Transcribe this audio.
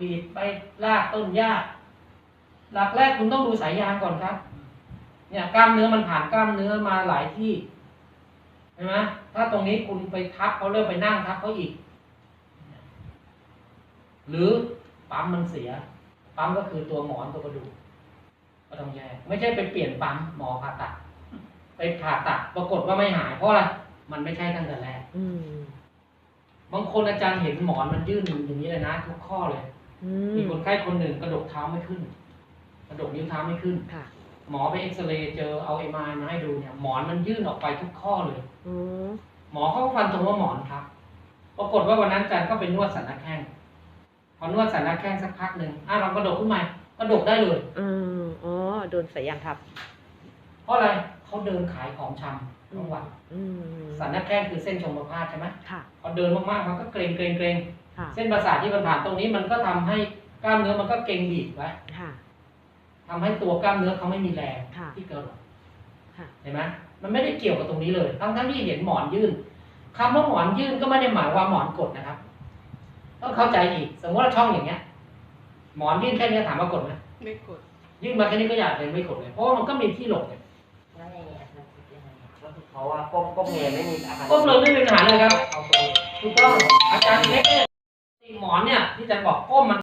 บีบไปลากต้นหญ้าหลักแรกคุณต้องดูสายยางก่อนครับ เนี่ยกล้ามเนื้อมันผ่านกล้ามเนื้อมาหลายที่เห็นไหมถ้าตรงนี้คุณไปทับเขาเริ่มไปนั่งทับเขาอีก หรือปั๊มมันเสีย ปั๊มก็คือตัวหมอนตัวกระดูกก็ต้องแยกไม่ใช่ไปเปลี่ยนปั๊มหมอผ่าตัดไปผ่าตัดปรากฏว่าไม่หายเพราะอะไรมันไม่ใช่ตั้งแต่แรกอืมบางคนอาจารย์เห็นหมอนมันยื่นอย่างนี้เลยนะ ทุกข้อเลยอื มีมคนไข้คนหนึ่งกระดกเท้าไม่ขึ้น กระดกนิ้วเท้าไม่ขึ้นค่ะหมอไปเอ็กซเรย์เจอเอาเอ็มไอมาให้ดูเนี่ยหมอนมันยื่นออกไปทุกข้อเลยอืมหมอเขาก็ฟันตรงว่าหมอนครับ ปรากฏว่าวันนั้นอาจารย์ก็ไปนวดสันนักแข้งพอนวดสันนักแข้งสักพักหนึ่งอะเรากระดกขึ้นมากระดกได้เลย อืมอ๋อโดนสายยางทับ เพราะอะไรเขาเดินขายของชำทั้งวันอืมสันนักแข้งคือเส้นชมประพาสใช่ไหมค่ะพอเดินมากๆมันก็เกรงเกรงเกรงค่ะ เส้นประสาทที่มันผ่านตรงนี้มันก็ทำให้กล้ามเนื้อมันก็เกร็งบีบไว้ค่ะทำให้ตัวกล้ามเนื้อเขาไม่มีแรงค่ะที่กระดกค่ะเห็นไหมมันไม่ได้เกี่ยวกับตรงนี้เลย ทั้งทั้งที่เห็นหมอนยื่นคำว่าหมอนยื่นก็ไม่ได้หมายว่าหมอนกดนะครับ ต้องเข้าใจอีก สมมติว่าช่องอย่างเงี้ย หมอนยื่นแค่นี้ถามว่ากดไหมไม่กด ยื่นมาแค่นี้ก็อยากเลยไม่กดเลย เพราะว่ามันก็มีที่หลบเนี่ยแล้วยังไงอาจารย์คิดยังไงก็คือเพราะว่าก้มก้มเงยไม่มีอาการก้มเลยไม่มีปัญหาเลยครับเอาตรงถูกต้องอาจารย์เล็กเนี่ยห มอนเนี่ยที่อาจารย์บอกก้มมัน